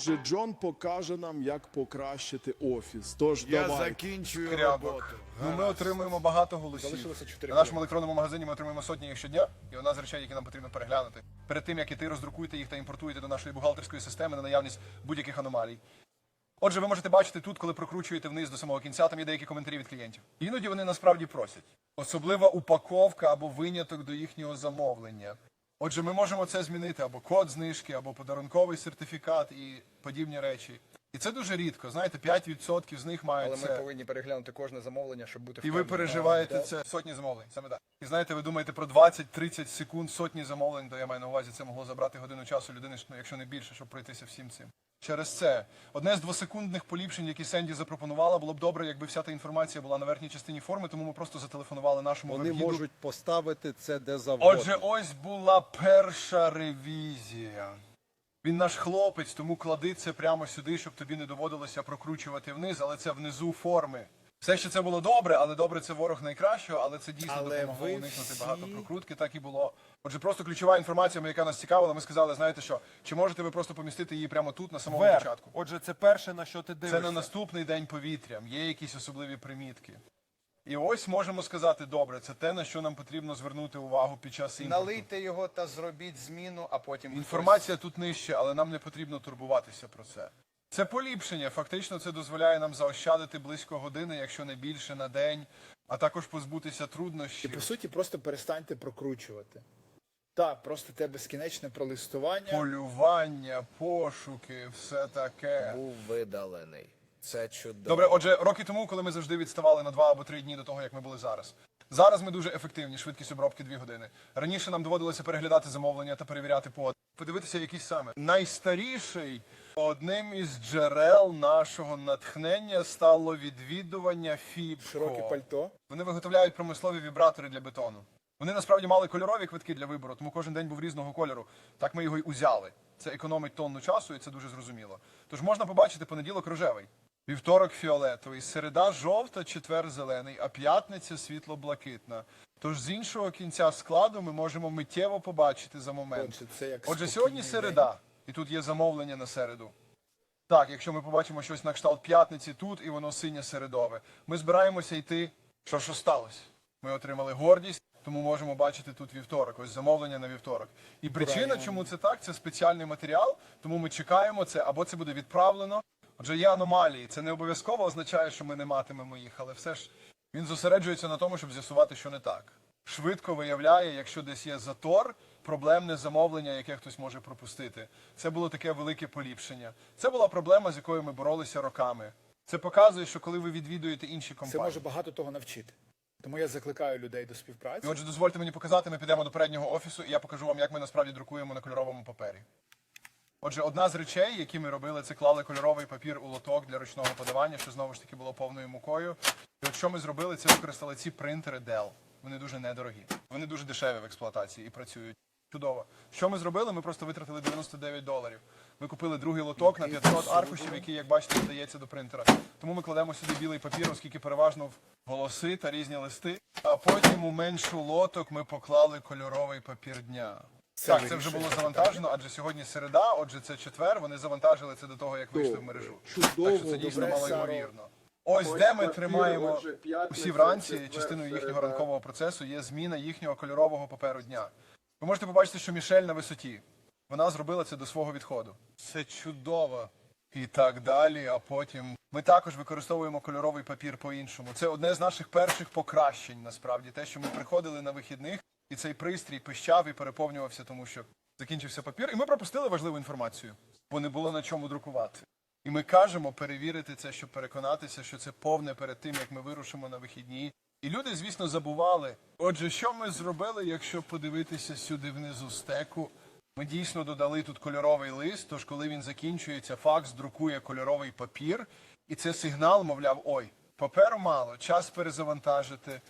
Отже, Джон покаже нам, як покращити офіс. Тож Я давай. закінчую Скрябок. роботу. Ну, ми отримуємо багато голосів. Залишилося чотири На нашому електронному магазині ми отримуємо сотні їх щодня, і одна з речей, які нам потрібно переглянути. Перед тим як іти, роздрукуйте їх та імпортуйте до нашої бухгалтерської системи на наявність будь-яких аномалій. Отже, ви можете бачити тут, коли прокручуєте вниз до самого кінця, там є деякі коментарі від клієнтів. Іноді вони насправді просять. Особлива упаковка або виняток до їхнього замовлення. Отже, ми можемо це змінити або код знижки, або подарунковий сертифікат і подібні речі. І це дуже рідко. Знаєте, 5% з них мають Але ми повинні переглянути кожне замовлення, щоб бути І ви переживаєте Да. це сотні замовлень, саме так. І знаєте, ви думаєте про 20-30 секунд, сотні замовлень, то я маю на увазі, це могло забрати годину часу людини, ну, якщо не більше, щоб пройтися всім цим. Через це одне з двосекундних поліпшень, які Сенді запропонувала, було б добре, якби вся та інформація була на верхній частині форми, тому ми просто зателефонували нашому Вони веб-гіду. можуть поставити це де завгодно. Отже, ось була перша ревізія. Він наш хлопець, тому клади це прямо сюди, щоб тобі не доводилося прокручувати вниз, але це внизу форми. Все, що це було добре, але добре це ворог найкращого, але це дійсно Але допомогло ви уникнути всі- багато прокрутки, так і було. Отже, просто ключова інформація, яка нас цікавила, ми сказали, знаєте що, чи можете ви просто помістити її прямо тут, на самому Вверх. початку? Отже, це перше, на що ти Це на наступний день повітря, є якісь особливі примітки. І ось можемо сказати, добре, це те, на що нам потрібно звернути увагу під час імпорту. Налийте його та зробіть зміну, а потім Інформація тут нижче, але нам не потрібно турбуватися про це. Це поліпшення. Фактично, це дозволяє нам заощадити близько години, якщо не більше на день, а також позбутися І по суті, просто перестаньте прокручувати. Так, просто те безкінечне пролистування. Полювання, пошуки, все таке. був видалений. Це чудово. Добре, отже, роки тому, коли ми завжди відставали на два або три дні до того, як ми були зараз. Зараз ми дуже ефективні, швидкість обробки дві години. Раніше нам доводилося переглядати замовлення та перевіряти по подивитися, якісь саме. Найстаріший одним із джерел нашого натхнення стало відвідування ФІБ. Широке пальто. Вони виготовляють промислові вібратори для бетону. Вони насправді мали кольорові квитки для вибору, тому кожен день був різного кольору. Так ми його й узяли. Це економить тонну часу, і це дуже зрозуміло. Тож можна побачити понеділок рожевий, вівторок фіолетовий, середа жовта, четвер зелений, а п'ятниця світло-блакитна. Тож з іншого кінця складу ми можемо миттєво побачити за момент. Отже, це як Отже, спокійний сьогодні день. середа, і тут є замовлення на середу. Так, якщо ми побачимо щось на кшталт п'ятниці тут, і воно синє середове. Ми збираємося йти. Що що сталося? Ми отримали гордість, тому можемо бачити тут вівторок. Ось замовлення на вівторок. І причина, чому це так, це спеціальний матеріал, тому ми чекаємо це, або це буде відправлено. Отже, є аномалії. Це не обов'язково означає, що ми не матимемо їх, але все ж він зосереджується на тому, щоб з'ясувати, що не так. Швидко виявляє, якщо десь є затор, проблемне замовлення, яке хтось може пропустити. Це було таке велике поліпшення. Це була проблема, з якою ми боролися роками. Це показує, що коли ви відвідуєте інші Це може багато того навчити. Тому я закликаю людей до співпраці. І отже, дозвольте мені показати, ми підемо до переднього офісу, і я покажу вам, як ми насправді друкуємо на кольоровому папері. Отже, одна з речей, які ми робили, це клали кольоровий папір у лоток для ручного подавання, що знову ж таки було повною мукою. І от що ми зробили, це використали ці принтери Dell. Вони дуже недорогі. Вони дуже дешеві в експлуатації і працюють. Чудово. Що ми зробили? Ми просто витратили 99 доларів. Ми купили другий лоток на 500 аркушів, який, як бачите, додається до принтера. Тому ми кладемо сюди білий папір, оскільки переважно в голоси та різні листи. А потім у меншу лоток ми поклали кольоровий папір дня. Так, це вже було завантажено, адже сьогодні середа, отже, це четвер. Вони завантажили це до того, як вийшли в мережу. Чудово, так що це дійсно добре, малоймовірно. Ось, Ось де ми папір, тримаємо отже, п'ятниця, усі вранці, четвер, частиною їхнього середа. ранкового процесу є зміна їхнього кольорового паперу дня. Ви можете побачити, що Мішель на висоті. Вона зробила це до свого відходу. Це чудово. І так далі, а потім ми також використовуємо кольоровий папір по-іншому. Це одне з наших перших покращень, насправді, те, що ми приходили на вихідних, і цей пристрій пищав і переповнювався, тому що закінчився папір, і ми пропустили важливу інформацію, бо не було на чому друкувати. І ми кажемо перевірити це, щоб переконатися, що це повне перед тим, як ми вирушимо на вихідні. І люди, звісно, забували. Отже, що ми зробили, якщо подивитися сюди внизу стеку? Ми дійсно додали тут кольоровий лист, тож коли він закінчується, факс друкує кольоровий папір, і це сигнал, мовляв, ой, паперу мало, час перезавантажити.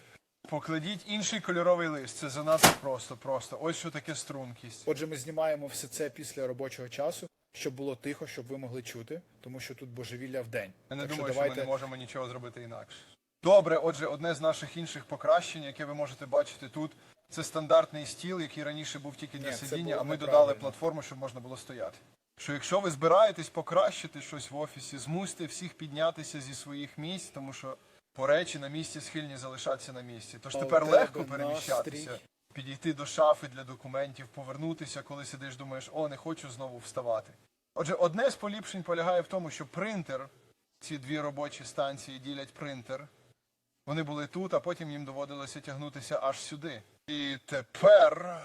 Покладіть інший кольоровий лист. Це занадто просто, просто. Ось що таке стрункість. Отже, ми знімаємо все це після робочого часу, щоб було тихо, щоб ви могли чути, тому що тут божевілля в день. Я не Так що думаю, давайте... що ми не можемо нічого зробити інакше. Добре, отже, одне з наших інших покращень, яке ви можете бачити тут, це стандартний стіл, який раніше був тільки для Ні, сидіння, а ми додали платформу, щоб можна було стояти. що якщо ви збираєтесь покращити щось в офісі, змусьте всіх піднятися зі своїх місць, тому що по речі на місці схильні залишатися на місці. Тож тепер легко переміщатися, настрій? підійти до шафи для документів, повернутися, коли сидиш, думаєш, о, не хочу знову вставати. Отже, одне з поліпшень полягає в тому, що принтер, ці дві робочі станції ділять принтер. Вони були тут, а потім їм доводилося тягнутися аж сюди. І тепер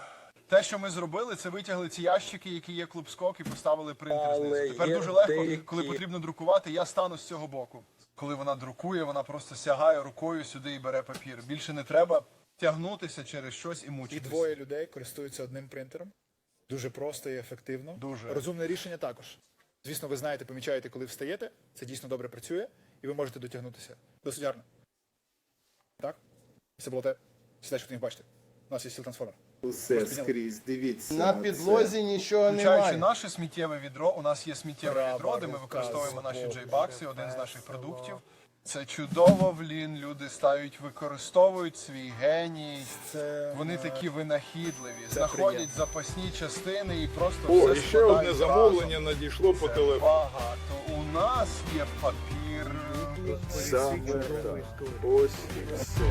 те, що ми зробили, це витягли ці ящики, які є клубскок, і поставили принтер знизу. Тепер дуже легко, коли потрібно друкувати, я стану з цього боку. Коли вона друкує, вона просто сягає рукою сюди і бере папір. Більше не треба тягнутися через щось і І мучитися. двоє людей користуються одним принтером. Дуже просто і ефективно. Дуже. Розумне рішення також. Звісно, ви знаєте, помічаєте, коли встаєте. Це дійсно добре працює, і ви можете дотягнутися. Досить гарно. Так? Це було те. Сідай, що ти не бачите. У нас є стіл трансформер. Усе скрізь, дивіться. На це. підлозі нічого Включаючи немає. наше сміттєве відро, у нас є сміттєве відро, де ми використовуємо наші джейбакси, один з наших продуктів. Це чудово, влін. Люди стають, використовують свій геній. Це Вони такі винахідливі, Це знаходять приємно. запасні частини і просто О, все і ще одне складають замовлення разом. надійшло по телефону. Багато. У нас є папір. Саме так. Ось і все.